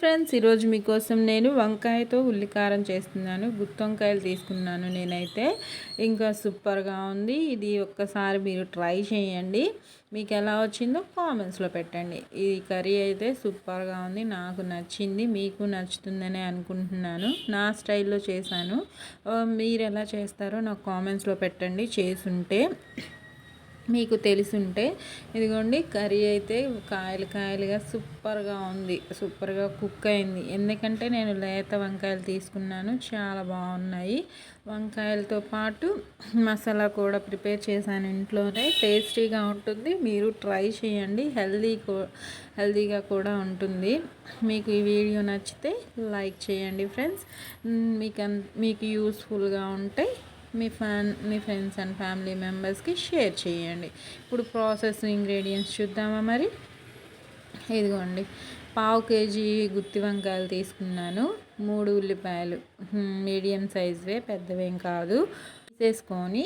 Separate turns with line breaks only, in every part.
Friends ఈరోజు మీకోసం నేను వంకాయతో ఉల్లికారం చేస్తున్నాను. గుత్తి వంకాయలు తీసుకున్నాను నేనైతే. ఇంకా సూపర్గా ఉంది. ఇది ఒక్కసారి మీరు ట్రై చేయండి. మీకు ఎలా వచ్చిందో కామెంట్స్లో పెట్టండి. ఈ కర్రీ అయితే సూపర్గా ఉంది. నాకు నచ్చింది. మీకు నచ్చుతుందనే అనుకుంటున్నాను. నా స్టైల్లో చేశాను. మీరు ఎలా చేస్తారో నాకు కామెంట్స్లో పెట్టండి. చేసుంటే మీకు తెలిసుంటే ఇదిగోండి కర్రీ అయితే కాయలు కాయలుగా సూపర్గా ఉంది. సూపర్గా కుక్ అయింది. ఎందుకంటే నేను లేత వంకాయలు తీసుకున్నాను. చాలా బాగున్నాయి. వంకాయలతో పాటు మసాలా కూడా ప్రిపేర్ చేశాను ఇంట్లోనే. టేస్టీగా ఉంటుంది. మీరు ట్రై చేయండి. హెల్దీ హెల్దీగా కూడా ఉంటుంది. మీకు ఈ వీడియో నచ్చితే లైక్ చేయండి ఫ్రెండ్స్. మీకు మీకు యూస్ఫుల్గా ఉంటే మీ ఫ్యాన్ మీ ఫ్రెండ్స్ అండ్ ఫ్యామిలీ మెంబర్స్కి షేర్ చేయండి. ఇప్పుడు ప్రాసెస్ ఇంగ్రీడియంట్స్ చూద్దామా మరి? ఇదిగోండి. పావు కేజీ గుత్తి వంకాయలు తీసుకున్నాను. మూడు ఉల్లిపాయలు. మీడియం సైజువే పెద్దవేం కాదు. తీసేసుకొని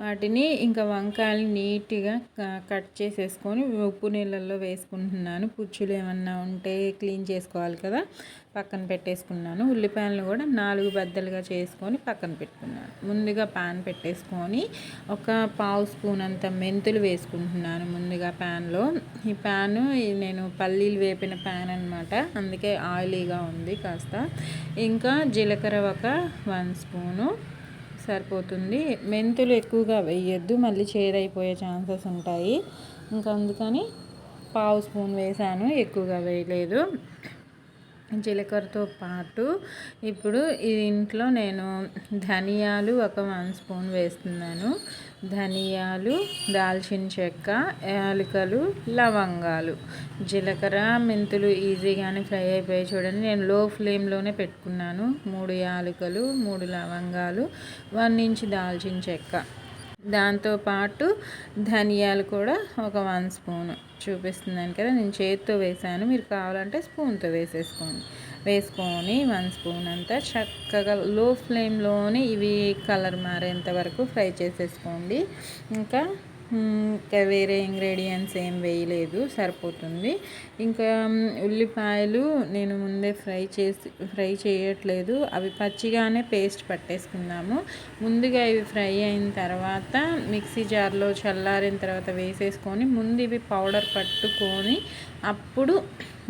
వాటిని ఇంకా వంకాయలు నీట్గా కట్ చేసేసుకొని ఉప్పు నీళ్ళల్లో వేసుకుంటున్నాను. పుచ్చులు ఏమన్నా ఉంటే క్లీన్ చేసుకోవాలి కదా. పక్కన పెట్టేసుకున్నాను. ఉల్లిపాయలను కూడా నాలుగు బద్దలుగా చేసుకొని పక్కన పెట్టుకున్నాను. ముందుగా పాన్ పెట్టేసుకొని ఒక పావు స్పూన్ అంత మెంతులు వేసుకుంటున్నాను ముందుగా ప్యాన్లో. ఈ ప్యాను నేను పల్లీలు వేపిన ప్యాన్ అనమాట అందుకే ఆయిలీగా ఉంది కాస్త. ఇంకా జీలకర్ర ఒక వన్ స్పూను. సరిపోతుంది. మెంతులు ఎక్కువగా వేయద్దు. మళ్ళీ చేదైపోయే ఛాన్సెస్ ఉంటాయి. ఇంకా అందుకని పావు స్పూన్ వేసాను. ఎక్కువగా వేయలేదు. జీలకర్రతో పాటు ఇప్పుడు ఇంట్లో నేను ధనియాలు ఒక వన్ స్పూన్ వేస్తున్నాను. ధనియాలు దాల్చిన చెక్క యాలకలు లవంగాలు. జీలకర్ర మెంతులు ఈజీగానే ఫ్రై అయిపోయి చూడండి. నేను లో ఫ్లేమ్లోనే పెట్టుకున్నాను. మూడు యాలకలు మూడు లవంగాలు వన్ ఇంచ్ దాల్చిన చెక్క. దాంతోపాటు ధనియాలు కూడా ఒక వన్ స్పూన్ చూపిస్తున్నాను కదా నేను చేతితో వేసాను మీరు కావాలంటే స్పూన్తో వేసేసుకోండి. వేసుకొని వన్ స్పూన్ అంతా చక్కగా లో ఫ్లేమ్లోనే ఇవి కలర్ మారేంత వరకు ఫ్రై చేసేసుకోండి. ఇంకా ఇంకా వేరే ఇంగ్రీడియంట్స్ ఏం వేయలేదు సరిపోతుంది. ఇంకా ఉల్లిపాయలు నేను ముందే ఫ్రై చేసి ఫ్రై చేయట్లేదు. అవి పచ్చిగానే పేస్ట్ పట్టేసుకున్నాము ముందుగా ఇవి ఫ్రై అయిన తర్వాత మిక్సీ జార్లో చల్లారిన తర్వాత వేసేసుకొని ముందు ఇవి పౌడర్ పట్టుకొని అప్పుడు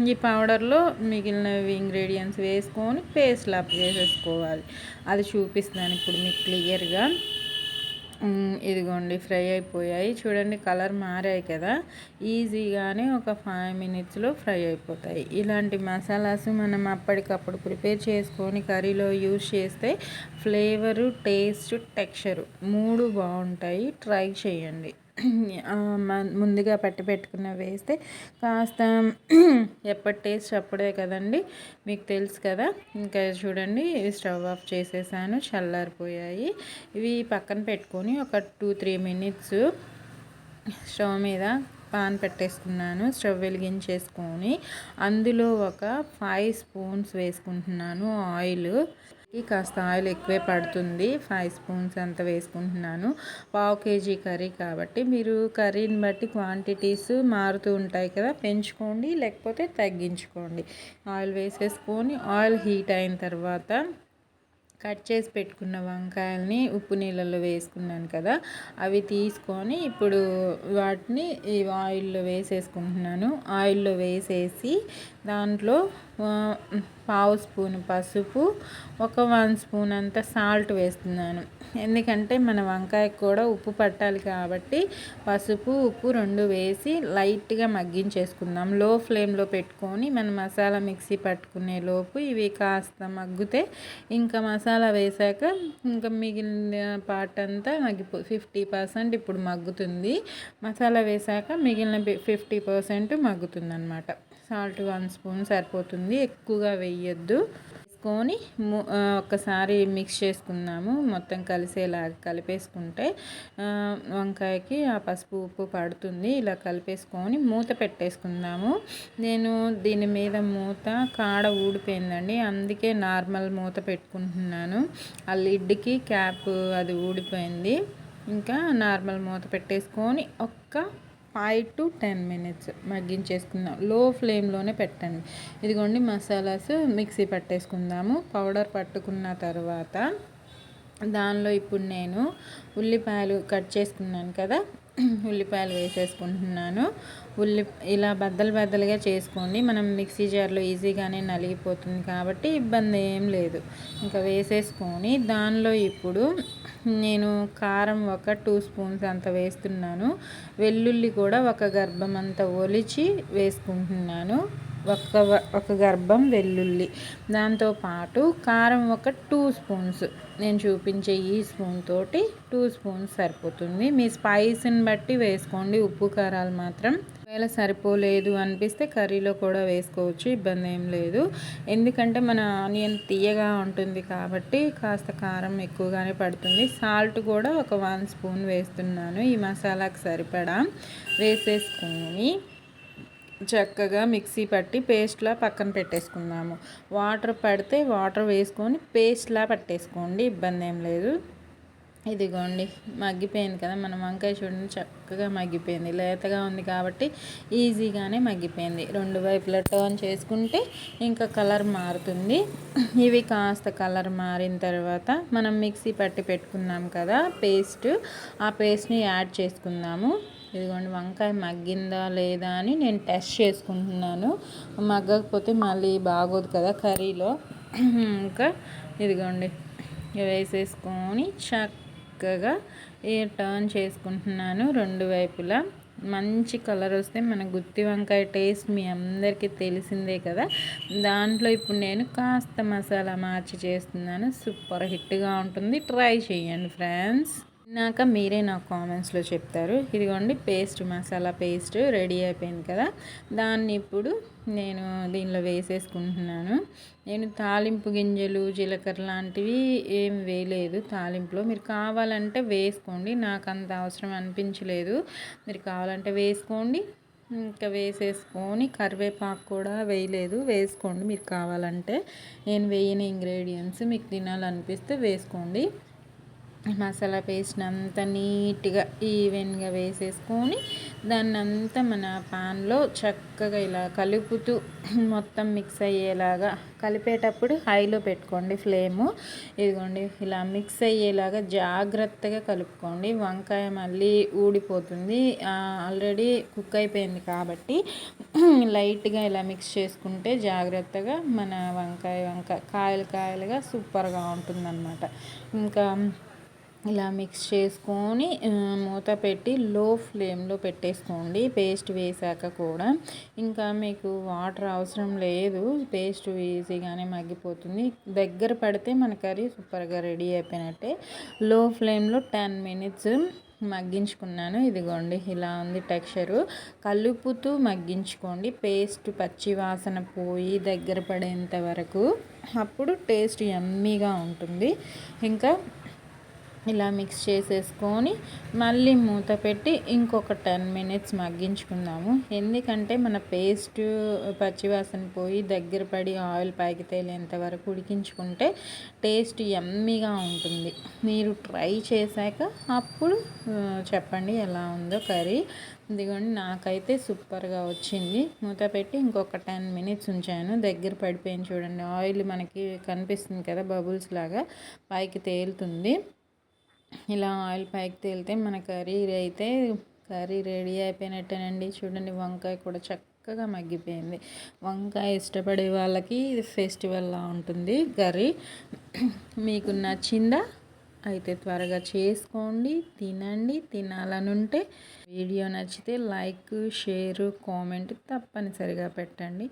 ఈ పౌడర్లో మిగిలినవి ఇంగ్రీడియంట్స్ వేసుకొని పేస్ట్ లాప్ చేసేసుకోవాలి అది చూపిస్తాను ఇప్పుడు మీకు క్లియర్గా ఇదిగోండి ఫ్రై అయిపోయాయి. చూడండి కలర్ మారాయి కదా. ఈజీగానే ఒక ఫైవ్ మినిట్స్లో ఫ్రై అయిపోతాయి. ఇలాంటి మసాలాస్ మనం అప్పటికప్పుడు ప్రిపేర్ చేసుకొని కర్రీలో యూజ్ చేస్తే ఫ్లేవరు టేస్ట్ టెక్స్చరు మూడు బాగుంటాయి. ట్రై చేయండి. ముందుగా పట్టి పెట్టుకున్న వేస్తే కాస్త ఎప్పటి టేస్ట్ అప్పుడే కదండి. మీకు తెలుసు కదా. ఇంకా చూడండి స్టవ్ ఆఫ్ చేసేసాను చల్లారిపోయాయి. ఇవి పక్కన పెట్టుకొని ఒక టూ త్రీ మినిట్స్ స్టవ్ మీద పాన్ పెట్టేసుకున్నాను స్టవ్ వెలిగించేసుకొని అందులో ఒక ఫైవ్ స్పూన్స్ వేసుకుంటున్నాను ఆయిల్. కాస్త ఆయిల్ ఎక్కువే పడుతుంది. ఫైవ్ స్పూన్స్ అంత వేసుకుంటున్నాను. పావు కేజీ కర్రీ కాబట్టి మీరు కర్రీని బట్టి క్వాంటిటీస్ మారుతూ ఉంటాయి కదా. పెంచుకోండి లేకపోతే తగ్గించుకోండి. ఆయిల్ వేసేసుకొని ఆయిల్ హీట్ అయిన తర్వాత కట్ చేసి పెట్టుకున్న వంకాయల్ని ఉప్పు నీళ్ళల్లో వేసుకున్నాను కదా అవి తీసుకొని ఇప్పుడు వాటిని ఈ ఆయిల్లో వేసేసుకుంటున్నాను. ఆయిల్లో వేసేసి దాంట్లో పావు స్పూన్ పసుపు ఒక వన్ స్పూన్ అంత సాల్ట్ వేస్తున్నాను. ఎందుకంటే మన వంకాయకు కూడా ఉప్పు పట్టాలి కాబట్టి పసుపు ఉప్పు రెండు వేసి లైట్గా మగ్గించేసుకుందాం. లో ఫ్లేమ్లో పెట్టుకొని మన మసాలా మిక్సీ పట్టుకునే లోపు ఇవి కాస్త మగ్గితే ఇంకా మసాలా మసాలా వేసాక ఇంకా మిగిలిన పార్ట్ అంతా మగ్గిపో ఫిఫ్టీ పర్సెంట్ ఇప్పుడు మగ్గుతుంది. మసాలా వేసాక మిగిలిన ఫిఫ్టీ పర్సెంట్ మగ్గుతుంది అనమాట సాల్ట్ వన్ స్పూన్ సరిపోతుంది. ఎక్కువగా వేయొద్దు. వేసుకొని ఒక్కసారి మిక్స్ చేసుకుందాము. మొత్తం కలిసేలాగా కలిపేసుకుంటే వంకాయకి ఆ పసుపు ఉప్పు పడుతుంది. ఇలా కలిపేసుకొని మూత పెట్టేసుకుందాము. నేను దీని మీద మూత కాడ ఊడిపోయిందండి. అందుకే నార్మల్ మూత పెట్టుకుంటున్నాను. ఆ లిడ్కి క్యాప్ అది ఊడిపోయింది. ఇంకా నార్మల్ మూత పెట్టేసుకొని ఒక్క ఫైవ్ టు టెన్ మినిట్స్ మగ్గించేసుకుందాం. లో ఫ్లేమ్లోనే పెట్టండి. ఇదిగోండి మసాలాస్ మిక్సీ పట్టేసుకుందాము. పౌడర్ పట్టుకున్న తర్వాత దానిలో ఇప్పుడు నేను ఉల్లిపాయలు కట్ చేసుకున్నాను కదా. ఉల్లిపాయలు వేసేసుకుంటున్నాను. ఉల్లి ఇలా బద్దలు బద్దలుగా చేసుకోండి. మనం మిక్సీ జార్లో ఈజీగానే నలిగిపోతుంది కాబట్టి ఇబ్బంది ఏం లేదు. ఇంకా వేసేసుకొని దానిలో ఇప్పుడు నేను కారం ఒక టూ స్పూన్స్ అంత వేస్తున్నాను. వెల్లుల్లి కూడా ఒక గర్భం అంత ఒలిచి వేసుకుంటున్నాను. ఒక ఒక గర్భం వెల్లుల్లి. దాంతోపాటు కారం ఒక టూ స్పూన్స్. నేను చూపించే ఈ స్పూన్ తోటి టూ స్పూన్స్ సరిపోతుంది. మీ స్పైస్ని బట్టి వేసుకోండి. ఉప్పు కారాలు మాత్రం ఒకవేళ సరిపోలేదు అనిపిస్తే కర్రీలో కూడా వేసుకోవచ్చు ఇబ్బంది ఏం లేదు. ఎందుకంటే మన ఆనియన్ తీయగా ఉంటుంది కాబట్టి కాస్త కారం ఎక్కువగానే పడుతుంది. సాల్ట్ కూడా ఒక వన్ స్పూన్ వేస్తున్నాను. ఈ మసాలాకి సరిపడా వేసేసుకొని చక్కగా మిక్సీ పట్టి పేస్ట్లా పక్కన పెట్టేసుకుందాము. వాటర్ పడితే వాటర్ వేసుకొని పేస్ట్లా పట్టేసుకోండి ఇబ్బంది ఏం లేదు. ఇదిగోండి మగ్గిపోయింది కదా మన వంకాయ చూడండి చక్కగా మగ్గిపోయింది లేతగా ఉంది కాబట్టి ఈజీగానే మగ్గిపోయింది. రెండు వైపులా టర్న్ చేసుకుంటే ఇంకా కలర్ మారుతుంది. ఇవి కాస్త కలర్ మారిన తర్వాత మనం మిక్సీ పట్టి పెట్టుకున్నాం కదా పేస్ట్ ఆ పేస్ట్ని యాడ్ చేసుకుందాము. ఇదిగోండి వంకాయ మగ్గిందా లేదా అని నేను టెస్ట్ చేసుకుంటున్నాను. మగ్గకపోతే మళ్ళీ బాగోదు కదా కర్రీలో. ఇంకా ఇదిగోండి వేసేసుకొని చక్క చక్కగా టర్న్ చేసుకుంటున్నాను రెండు వైపులా. మంచి కలర్ వస్తే మన గుత్తి వంకాయ టేస్ట్ మీ అందరికీ తెలిసిందే కదా. దాంట్లో ఇప్పుడు నేను కాస్త మసాలా మార్చి చేస్తున్నాను. సూపర్ హిట్గా ఉంటుంది. ట్రై చేయండి ఫ్రెండ్స్ తిన్నాక మీరే నా కామెంట్స్లో చెప్తారు. ఇదిగోండి పేస్ట్ మసాలా పేస్ట్ రెడీ అయిపోయింది కదా. దాన్ని ఇప్పుడు నేను దీనిలో వేసేసుకుంటున్నాను. నేను తాలింపు గింజలు జీలకర్ర లాంటివి ఏం వేయలేదు. తాలింపులో మీరు కావాలంటే వేసుకోండి. నాకు అంత అవసరం అనిపించలేదు. మీరు కావాలంటే వేసుకోండి. ఇంకా వేసేసుకొని కరివేపాకు కూడా వేయలేదు. వేసుకోండి. మీరు కావాలంటే నేను వేయని ఇంగ్రీడియంట్స్ మీకు తినాలనిపిస్తే వేసుకోండి. మసాలా పేస్ట్ అంతా నీట్గా ఈవెన్గా వేసేసుకొని దాన్ని అంతా మన పాన్లో చక్కగా ఇలా కలుపుతూ మొత్తం మిక్స్ అయ్యేలాగా కలిపేటప్పుడు హైలో పెట్టుకోండి ఫ్లేము ఇదిగోండి ఇలా మిక్స్ అయ్యేలాగా జాగ్రత్తగా కలుపుకోండి. వంకాయ మళ్ళీ ఊడిపోతుంది. ఆల్రెడీ కుక్ అయిపోయింది కాబట్టి లైట్గా ఇలా మిక్స్ చేసుకుంటే జాగ్రత్తగా మన వంకాయ వంకాయ కాయలు కాయలుగా సూపర్గా ఉంటుందన్నమాట. ఇంకా ఇలా మిక్స్ చేసుకొని మూత పెట్టి లో ఫ్లేమ్లో పెట్టేసుకోండి. పేస్ట్ వేసాక కూడా. ఇంకా మీకు వాటర్ అవసరం లేదు. పేస్ట్ ఈజీగానే మగ్గిపోతుంది. దగ్గర పడితే మన కర్రీ సూపర్గా రెడీ అయిపోయినట్టే. లో ఫ్లేమ్లో టెన్ మినిట్స్ మగ్గించుకున్నాను. ఇదిగోండి ఇలా ఉంది టెక్స్చరు. కలుపుతూ మగ్గించుకోండి. పేస్ట్ పచ్చి వాసన పోయి దగ్గర పడేంత వరకు. అప్పుడు టేస్ట్ ఎమ్మీగా ఉంటుంది. ఇంకా ఇలా మిక్స్ చేసేసుకొని మళ్ళీ మూత పెట్టి ఇంకొక టెన్ మినిట్స్ మగ్గించుకుందాము. ఎందుకంటే మన పేస్ట్ పచ్చివాసన పోయి దగ్గర పడి ఆయిల్ పైకి తేలేంత వరకు ఉడికించుకుంటే టేస్ట్ ఎమ్మీగా ఉంటుంది. మీరు ట్రై చేశాక అప్పుడు చెప్పండి ఎలా ఉందో కర్రీ. ఇదిగోండి నాకైతే సూపర్గా వచ్చింది. మూత పెట్టి ఇంకొక టెన్ మినిట్స్ ఉంచాను. దగ్గర పడిపోయింది చూడండి ఆయిల్ మనకి కనిపిస్తుంది కదా బబుల్స్ లాగా పైకి తేలుతుంది. ఇలా ఆయిల్ పైకి తేలితే మన కర్రీ అయితే కర్రీ రెడీ అయిపోయినట్టేనండి. చూడండి వంకాయ కూడా చక్కగా మగ్గిపోయింది. వంకాయ ఇష్టపడే వాళ్ళకి ఇది ఫెస్టివల్లా ఉంటుంది కర్రీ. మీకు నచ్చిందా? అయితే త్వరగా చేసుకోండి తినండి తినాలనుంటే వీడియో నచ్చితే లైక్ షేర్ కామెంట్ తప్పనిసరిగా పెట్టండి.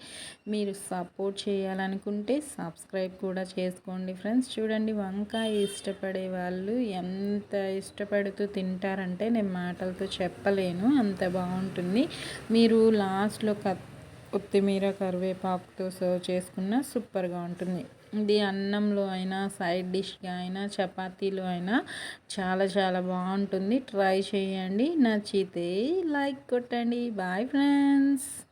మీరు సపోర్ట్ చేయాలనుకుంటే సబ్స్క్రైబ్ కూడా చేసుకోండి ఫ్రెండ్స్. చూడండి వంకాయ ఇష్టపడే వాళ్ళు ఎంత ఇష్టపడుతూ తింటారంటే నేను మాటలతో చెప్పలేను అంత బాగుంటుంది. మీరు లాస్ట్లో కొత్తిమీర కరివేపాకుతో సర్వ్ చేసుకున్న సూపర్గా ఉంటుంది. ఇది అన్నంలో అయినా సైడ్ డిష్గా అయినా చపాతీలో అయినా చాలా చాలా బాగుంటుంది. ట్రై చేయండి. నచ్చితే లైక్ కొట్టండి. Bye friends.